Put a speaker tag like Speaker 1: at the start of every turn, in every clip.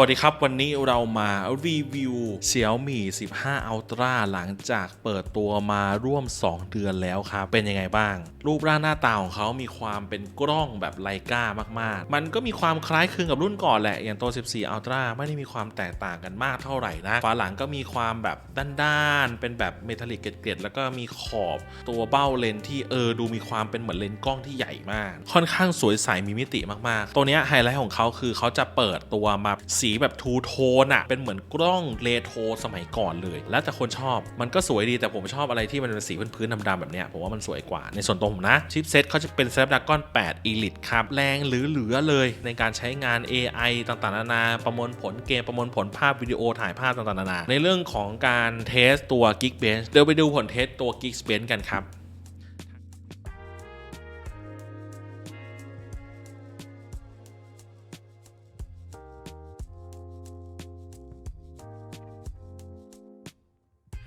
Speaker 1: วัสดีครับ วันนี้เรามารีวิว Xiaomi 15 Ultra หลังจากเปิดตัวมาร่วม 2 เดือนแล้วครับ เป็นยังไงบ้าง รูปร่างหน้าตาของเขามีความเป็นกล้องแบบไลกามากๆ มันก็มีความคล้ายคลึงกับรุ่นก่อนแหละ อย่างตัว 14 Ultra ไม่ได้มีความแตกต่างกันมากเท่าไหร่นะ ฝาหลังก็มีความแบบด้านๆ เป็นแบบเมทัลลิกเกล็ดๆ แล้วก็มีขอบตัวเบ้าเลนส์ที่เออดูมีความเป็นเหมือนเลนส์กล้องที่ใหญ่มาก ค่อนข้างสวยใสมีมิติมากๆ ตัวนี้ไฮไลท์ของเขาคือเขาจะเปิดตัวมาสีแบบทูโทนอะเป็นเหมือนกล้องเรโทรสมัยก่อนเลย แล้วแต่คนชอบมันก็สวยดีแต่ผมชอบอะไรที่มันเป็นสีพื้นๆดำๆแบบเนี้ยผมว่ามันสวยกว่าในส่วนตัวผมนะชิปเซ็ตเขาจะเป็น Snapdragon 8 Elite ครับแรงหรือเหลือเลยในการใช้งาน AI ต่างๆนานาประมวลผลเกมประมวลผลภาพวิดีโอถ่ายภาพต่างๆนานาในเรื่องของการเทสตัว Geekbench เดี๋ยวไปดูผลเทสตัว Geekbench กันครับ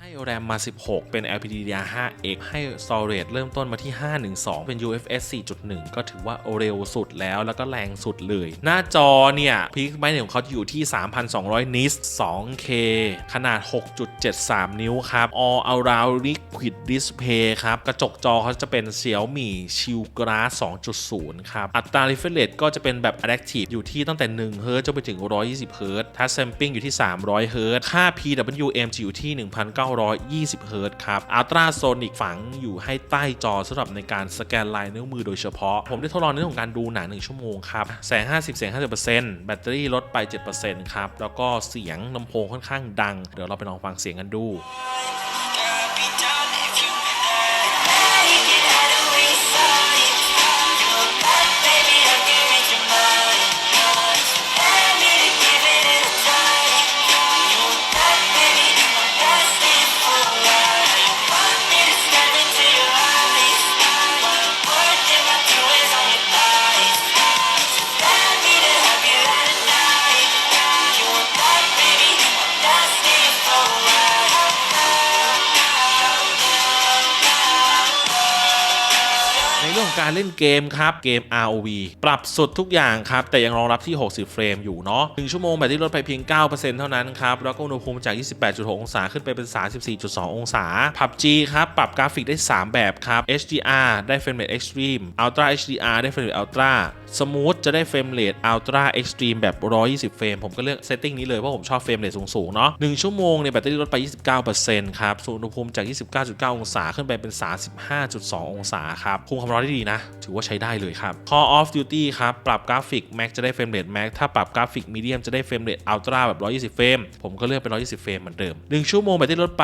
Speaker 1: ให้แรมมา 16 เป็น LPDDR5X ให้ storage เริ่มต้นมาที่ 512 เป็น UFS 4.1 ก็ถือว่าเร็วสุดแล้วแล้วก็แรงสุดเลย หน้าจอเนี่ยพิกไบต์ของเขาอยู่ที่ 3,200 นิต 2K ขนาด 6.73 นิ้วครับ All Around Liquid Display ครับ กระจกจอเขาจะเป็น Xiaomi Shield Glass 2.0 ครับ อัตรา refresh rate ก็จะเป็นแบบ Adaptive อยู่ที่ตั้งแต่1 Hz จนไปถึง 120 Hz Touch Sampling อยู่ที่ 300 Hz ค่า PWM จะอยู่ที่ 1,900 920 Hz ครับอัลตราโซนิกฝังอยู่ให้ใต้จอสำหรับในการสแกนลายนิ้วมือโดยเฉพาะ ผมได้ทดลองในเรื่องของการดูหนัง 1 ชั่วโมงครับ แสง 50 เสียง 50%แบตเตอรี่ลดไป 7%ครับ แล้วก็เสียงลำโพงค่อนข้างดัง เดี๋ยวเราไปลองฟังเสียงกันดู การเล่นเกมครับ เกม ROV ปรับสุดทุกอย่างครับ แต่ยังรองรับที่ 60 เฟรมอยู่เนาะ1ชั่วโมงแบตที่ลดไปเพียง 9%เท่านั้นครับ แล้วก็อุณหภูมิจาก 28.6 องศาขึ้นไปเป็น 34.2 องศา PUBG ครับ ปรับกราฟิกได้ 3 แบบครับ HDR ได้เฟรมเรท Extreme Ultra HDR ได้เฟรมเรท Ultra Smooth จะได้เฟรมเรท Ultra Extreme แบบ 120 เฟรม ผมก็เลือกเซตติ้งนี้เลยเพราะผมชอบเฟรมเรทสูงๆเนาะ1ชั่วโมงเนี่ยแบตเตอรี่ลดไป 29%ครับส่วนอุณหภูมิจาก 29.9 องศาขึ้นไปเป็น 35.2 องศาครับคุมความร้อนได้ดีนะถือว่าใช้ได้เลยครับ Call of Duty ครับ ปรับกราฟิก Max จะได้เฟรมเรท Max ถ้าปรับกราฟิก Medium จะได้เฟรมเรท Ultra แบบ 120 เฟรม ผมก็เลือกเป็น 120 เฟรมเหมือนเดิม 1 ชั่วโมงแบตเตอรี่ลดไป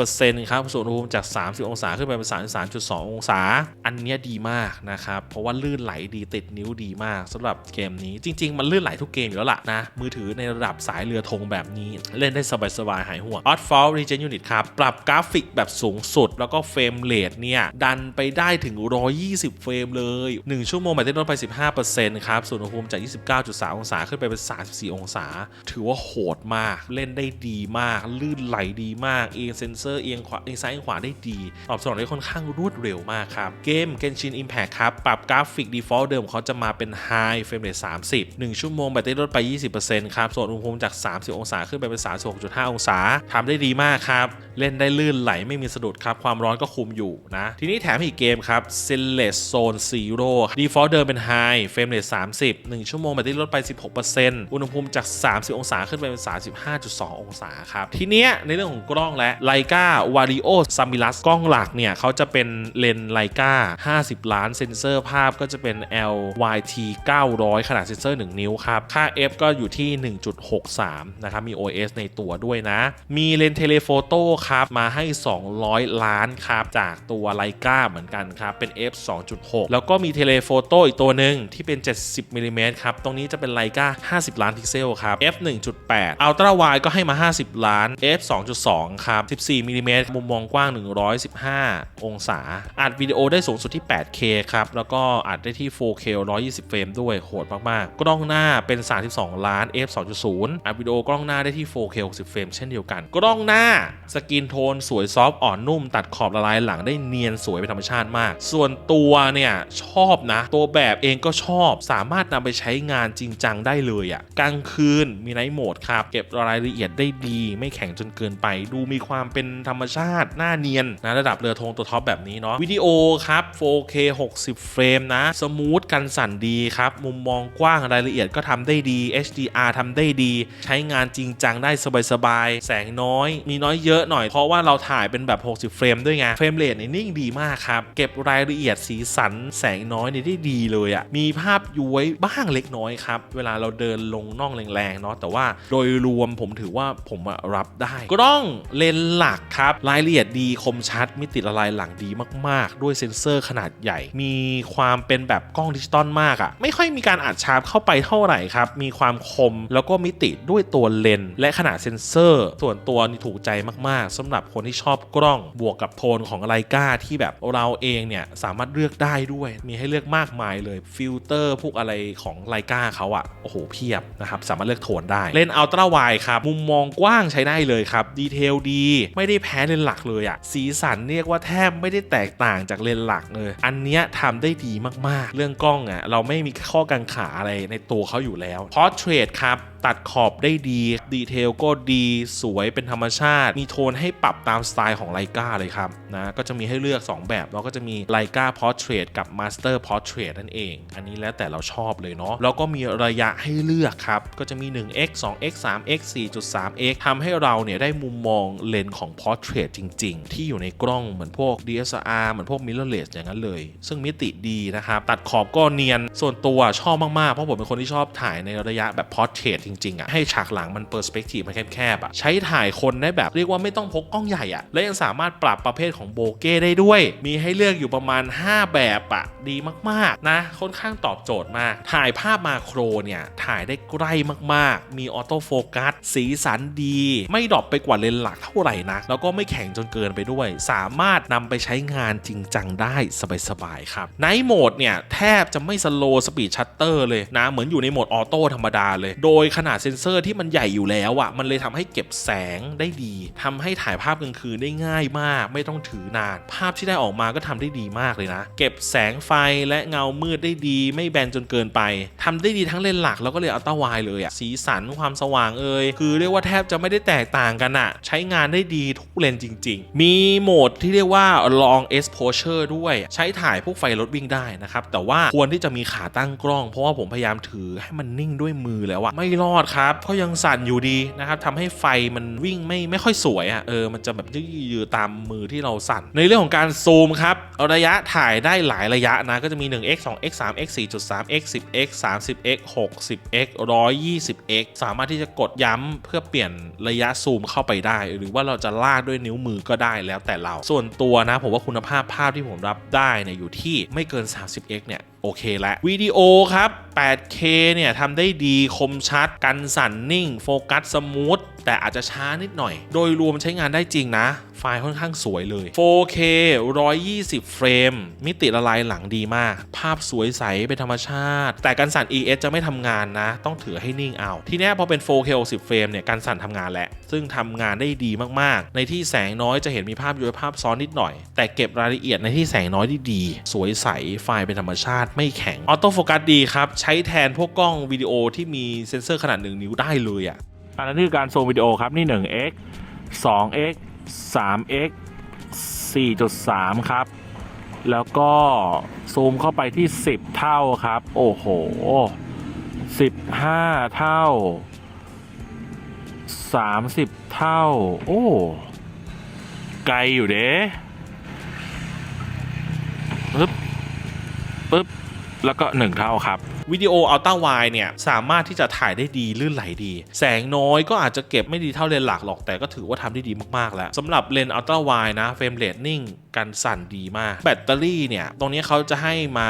Speaker 1: 17%ครับส่วนอุณหภูมิจาก 30 องศาขึ้นไปเป็น 33.2 องศา อันนี้ดีมากนะครับ เพราะว่าลื่นไหลดีติดนิ้วดีมากสำหรับเกมนี้จริง ๆ มันลื่นไหลทุกเกมอยู่แล้วล่ะนะ มือถือในระดับสายเรือธงแบบนี้เล่นได้สบายๆหายห่วง o d f a l l Regen Unit ครับปรับกราฟิกแบบสูงสุด แล้วก็เฟรมเรทเนี่ยดันไปได้ถึง 120 เฟรมเลย 1 ชั่วโมงแบตเตอรี่ลดไป 15%ครับ ส่วนอุณหภูมิจาก 29.3 องศาขึ้นไปเป็น 34 องศา ถือว่าโหดมาก เล่นได้ดีมาก ลื่นไหลดีมาก เอียงเซนเซอร์เอียงขวาเอียงซ้ายเอียงขวาได้ดี ตอบสนองได้ค่อนข้างรวดเร็วมากครับ เกม Genshin Impact ครับ ปรับกราฟิก default เดิมเขาจะมาเป็น High Frame Rate 30 1 ชั่วโมงแบตเตอรี่ลดไป 20%ครับ ส่วนอุณหภูมิจาก 30 องศาขึ้นไปเป็น 36.5 องศาทำได้ดีมากครับ เล่นได้ลื่นไหลไม่มีสะดุดครับ ความร้อนก็คุมอยู่นะ ทีนี้แถมอีกเกมครับ Celeste Zone Zero default เดิมเป็น High Frame Rate 30 1 ชั่วโมงแบตเตอรี่ลดไป 16%อุณหภูมิจาก 30 องศาขึ้นไปเป็น 35.2 องศาครับ ทีเนี้ยในเรื่องของกล้องและ Leica Vario Samilus กล้องหลักเนี่ยเขาจะเป็นเลนส์ Leica 50 ล้านเซนเซอร์ภาพก็จะเป็น LYT 900 ขนาดเซนเซอร์ 1 นิ้วครับ ค่า f ก็อยู่ที่ 1.63 นะครับ มี OS ในตัวด้วยนะ มีเลนเทเลโฟโต้ครับ มาให้ 200 ล้านครับ จากตัวไลกาเหมือนกันครับ เป็น f 2.6แล้วก็มีเทเลโฟโต้อีกตัวหนึ่งที่เป็น 70มิลลิเมตรครับ ตรงนี้จะเป็นไลกา50 ล้านพิกเซลครับ f 1.8 Ultra Wide ก็ให้มา 50 ล้าน f 2.2 ครับ 14มิลลิเมตรมุมมองกว้าง 115 องศา อัดวิดีโอได้สูงสุดที่ 8K ครับ แล้วก็อัดได้ที่ 4K 120 เฟรมด้วยโหดมากๆ กล้องหน้าเป็น 32 ล้าน f 2.0 อัดวิดีโอกล้องหน้าได้ที่ 4K 60 เฟรมเช่นเดียวกัน กล้องหน้าสกินโทนสวยซอฟอ่อนนุ่ม ตัดขอบละลายหลังได้เนียนสวยเป็นธรรมชาติมาก ส่วนตัวเนี่ยชอบนะ ตัวแบบเองก็ชอบสามารถนำไปใช้งานจริงจังได้เลยอะ่ะกลางคืนมีไนท์โหมดครับ เก็บรายละเอียดได้ดี ไม่แข็งจนเกินไป ดูมีความเป็นธรรมชาติหน้าเนียนนะระดับเรือธงตัวท็อปแบบนี้เนาะวิดีโอครับ 4K 60 เฟรมนะ สมูทกันสั่นดีครับ มุมมองกว้างรายละเอียดก็ทำได้ดี HDR ทำได้ดี ใช้งานจริงจังได้สบายๆแสงน้อย มีน้อยเยอะหน่อยเพราะว่าเราถ่ายเป็นแบบ 60 เฟรมด้วยไงเฟรมเรทนี่ยนิ่งดีมากครับเก็บรายละเอียดสีสันแสงน้อยเนี่ยได้ดีเลยอะ่ะมีภาพย้วยบ้างเล็กน้อยครับ เวลาเราเดินลงน่องแรงๆเนาะแต่ว่าโดยรวมผมถือว่าผมรับได้กล้องเลนส์หลักครับรายละเอียดดีคมชัดมิติละลายหลังดีมากๆ ด้วยเซ็นเซอร์ขนาดใหญ่ มีความเป็นแบบกล้องดิจิตอลมากอะ่ะไม่ค่อยมีการอัดชาร์ปเข้าไปเท่าไหร่ครับมีความคมแล้วก็มิติด้วยตัวเลนส์และขนาดเซ็นเซอร์ ส่วนตัวนี่ถูกใจมากๆสำหรับคนที่ชอบกล้องบวกกับโทนของไลกาที่แบบเราเองเนี่ยสามารถเลือกได้ด้วย มีให้เลือกมากมายเลยฟิลเตอร์พวกอะไรของไลกาเขาอะโอ้โหเพียบนะครับ สามารถเลือกโทนได้เลนส์อัลตร้าไวครับ มุมมองกว้างใช้ได้เลยครับ ดีเทลดี ไม่ได้แพ้เลนส์หลักเลยอะสีสันเรียกว่าแทบไม่ได้แตกต่างจากเลนส์หลักเลย อันเนี้ยทำได้ดีมากๆ เรื่องกล้องอะเราไม่มีข้อกังขาอะไรในตัวเขาอยู่แล้วพอเทรดครับ ตัดขอบได้ดี ดีเทลก็ดีสวยเป็นธรรมชาติ มีโทนให้ปรับตามสไตล์ของไลกาเลยครับนะก็จะมีให้เลือก 2 แบบแล้วก็จะมีไลกาพอร์เทรตกับมาสเตอร์พอร์เทรตนั่นเอง อันนี้แล้วแต่เราชอบเลยเนาะแล้วก็มีระยะให้เลือกครับ ก็จะมี 1x 2x 3x 4.3x ทำให้เราเนี่ยได้มุมมองเลนส์ของ Portrait จริง ๆ ที่อยู่ในกล้องเหมือนพวก DSLR เหมือนพวก mirrorless อย่างนั้นเลย ซึ่งมิติดีนะครับ ตัดขอบก็เนียนส่วนตัวชอบมาก ๆ เพราะผมเป็นคนที่ชอบถ่ายในระยะแบบ Portrait จริงๆอะให้ฉากหลังมันเปอร์สเปกทีฟมันแคบๆอะใช้ถ่ายคนได้แบบเรียกว่าไม่ต้องพกกล้องใหญ่อะและยังสามารถปรับประเภทของโบเก้ได้ด้วย มีให้เลือกอยู่ประมาณ 5 แบบอะดีมากๆนะค่อนข้างตอบโจทย์มาก ถ่ายภาพมาโครเนี่ยถ่ายได้ใกล้มากๆ มีออโต้โฟกัสสีสันดี ไม่ดรอปไปกว่าเลนส์หลักเท่าไหร่นะแล้วก็ไม่แข็งจนเกินไปด้วย สามารถนำไปใช้งานจริงจังได้สบายๆครับไนท์โหมดเนี่ยแทบจะไม่สโลว์สปีดชัตเตอร์เลยนะเหมือนอยู่ในโหมดออโต้ธรรมดาเลย โดยขนาดเซ็นเซอร์ที่มันใหญ่อยู่แล้วอะ่ะมันเลยทำให้เก็บแสงได้ดีทำให้ถ่ายภาพกลางคืนได้ง่ายมาก ไม่ต้องถือนาน ภาพที่ได้ออกมาก็ทำได้ดีมากเลยนะ เก็บแสงไฟและเงามืดได้ดี ไม่แบนจนเกินไปทำได้ดีทั้งเลนส์หลักแล้วก็เลนอัลตร้าไวเลยอะ่ะสีสันความสว่างเอ่ยคือเรียกว่าแทบจะไม่ได้แตกต่างกันอะ่ะ ใช้งานได้ดีทุกเลนส์จริง ๆ มีโหมดที่เรียกว่า long exposure ด้วยใช้ถ่ายพวกไฟรถวิ่งได้นะครับแต่ว่าควรที่จะมีขาตั้งกล้อง เพราะว่าผมพยายามถือให้มันนิ่งด้วยมือแล้วอะไม่รอดครับ ก็ยังสั่นอยู่ดีนะครับทำให้ไฟมันวิ่งไม่ไม่ค่อยสวยอะ่ะเออมันจะแบบยืดๆตามมือที่เราสั่น ในเรื่องของการซูมครับเอาระยะถ่ายได้หลายระยะนะก็จะมี 1x 2x 3x 4.3x 10x 30x 60x 120x สามารถที่จะกดย้ำเพื่อเปลี่ยนระยะซูมเข้าไปได้ หรือว่าเราจะลากด้วยนิ้วมือก็ได้แล้วแต่เรา ส่วนตัวนะ ผมว่าคุณภาพภาพที่ผมรับได้เนี่ยอยู่ที่ไม่เกิน 30x เนี่ยโอเคแล้ววิดีโอครับ 8K เนี่ยทำได้ดีคมชัดกันสั่นนิ่ง โฟกัสสมูทแต่อาจจะช้านิดหน่อย โดยรวมใช้งานได้จริงนะ ไฟล์ค่อนข้างสวยเลย 4K 120 เฟรม มิติละลายหลังดีมาก ภาพสวยใสเป็นธรรมชาติ แต่การสั่น ES จะไม่ทำงานนะ ต้องถือให้นิ่งเอา ทีเนี้พอเป็น 4K 60 เฟรมเนี่ยการสั่นทำงานแหละ ซึ่งทำงานได้ดีมากๆ ในที่แสงน้อยจะเห็นมีภาพย้อยภาพซ้อนนิดหน่อย แต่เก็บรายละเอียดในที่แสงน้อยได้ดี สวยใส ไฟล์เป็นธรรมชาติไม่แข็ง ออโต้โฟกัสดีครับ ใช้แทนพวกกล้องวิดีโอที่มีเซ็นเซอร์ขนาด1นิ้วได้เลยอะ
Speaker 2: อันนั้นคือการซูมวิดีโอครับนี่ 1x 2x 3x 4.3 ครับ แล้วก็ซูมเข้าไปที่ 10 เท่าครับ โอ้โห 15 เท่า 30 เท่า โอ้ ไกลอยู่เด้ปึ๊บปึ๊บ แล้วก็ 1 เท่าครับ
Speaker 1: วิดีโออัลต้าไวเนี่ยสามารถที่จะถ่ายได้ดีลื่นไหลดี แสงน้อยก็อาจจะเก็บไม่ดีเท่าเลนหลักหรอกแต่ก็ถือว่าทำได้ดีมากๆแล้วสำหรับเลนอัลต้าไวนะเฟรมเรทนิ่งกันสั่นดีมาก แบตเตอรี่เนี่ย ตรงนี้เขาจะให้มา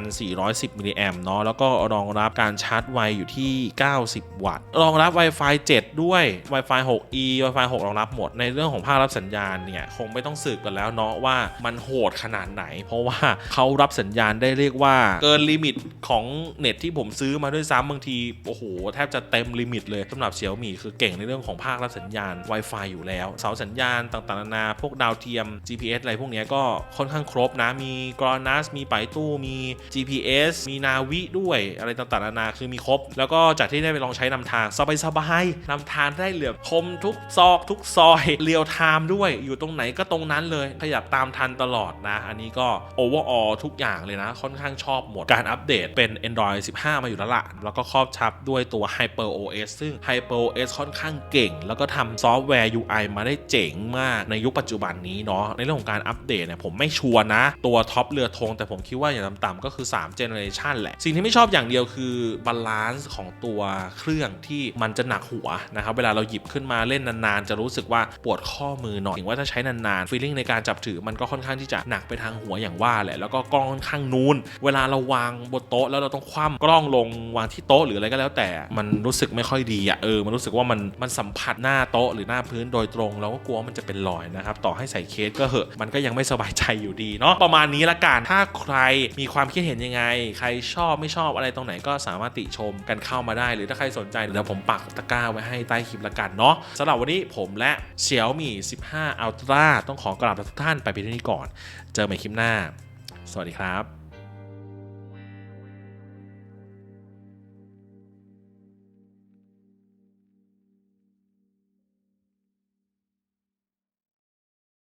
Speaker 1: 5,410 มิลลิแอมเนาะแล้วก็รองรับการชาร์จไวอยู่ที่ 90 วัตต์ รองรับ Wi-Fi 7 ด้วย Wi-Fi 6E Wi-Fi 6 รองรับหมด ในเรื่องของภาครับสัญญาณเนี่ย คงไม่ต้องสืบกันแล้วเนาะว่ามันโหดขนาดไหน เพราะว่าเขารับสัญญาณได้เรียกว่าเกินลิมิตของเน็ตที่ผมซื้อมาด้วยซ้ำบางทีโอ้โหแทบจะเต็มลิมิตเลยสำหรับเสี่ยวมี่คือเก่งในเรื่องของภาครับสัญญาณ Wi-Fi อยู่แล้ว เสาสัญญาณต่างๆนานาพวกดาวเทียม GPS อะไรพวกนี้ก็ค่อนข้างครบนะมีกรอนัสมีไปตู้มี GPS มีนาวิด้วยอะไรต่างๆนานาคือมีครบ แล้วก็จากที่ได้ไปลองใช้นำทางสบายๆนำทางได้เหลือบคมทุกซอกทุกซอยเรียลไทม์ด้วยอยู่ตรงไหนก็ตรงนั้นเลยขยับตามทันตลอดนะ อันนี้ก็โอเวอร์ออทุกอย่างเลยนะ ค่อนข้างชอบหมดการอัปเดตเป็น Android 15 มาอยู่แล้วละแล้วก็ครอบชับด้วยตัว Hyper OS ซึ่ง Hyper OS ค่อนข้างเก่ง แล้วก็ทำซอฟต์แวร์ UI มาได้เจ๋งมากในยุคปัจจุบันนี้เนาะในเรื่องของการอัปเดตเนี่ยผมไม่ชัวร์นะ ตัวท็อปเรือธงแต่ผมคิดว่าอย่างต่ำๆก็คือ 3 Generation แหละ สิ่งที่ไม่ชอบอย่างเดียวคือบาลานซ์ของตัวเครื่องที่มันจะหนักหัวนะครับเวลาเราหยิบขึ้นมาเล่นนานๆ จะรู้สึกว่าปวดข้อมือหน่อยถึงว่าถ้าใช้นานๆฟีลลิ่งในการจับถือมันก็ค่อนข้างที่จะหนักไปทางหัวอย่างว่าแหละแล้วก็กล้องค่อนข้างนูนเวลาเราวางบนโต๊ะแล้วเราต้องคว่ำกล้องลงวางที่โต๊ะหรืออะไรก็แล้ว แต่มันรู้สึกไม่ค่อยดีอะเออมันรู้สึกว่ามันมันสัมผัสหน้าโต๊ะหรือหน้าพื้นโดยตรงเราก็กลัวมันจะเป็นรอยนะครับต่อให้ใส่เคสก็เหอะมันก็ยังไม่สบายใจอยู่ดีเนาะประมาณนี้ละกันถ้าใครมีความคิดเห็นยังไง ใครชอบไม่ชอบอะไรตรงไหนก็สามารถติชมกันเข้ามาได้ หรือถ้าใครสนใจเดี๋ยวผมปักตะกร้าไว้ให้ใต้คลิปละกันเนาะสำหรับวันนี้ผมและ Xiaomi 15 Ultra ต้องขอกราบลาทุกท่านไปเพียงเท่านี้ก่อน เจอกันใหม่คลิปหน้า สวัสดีครับ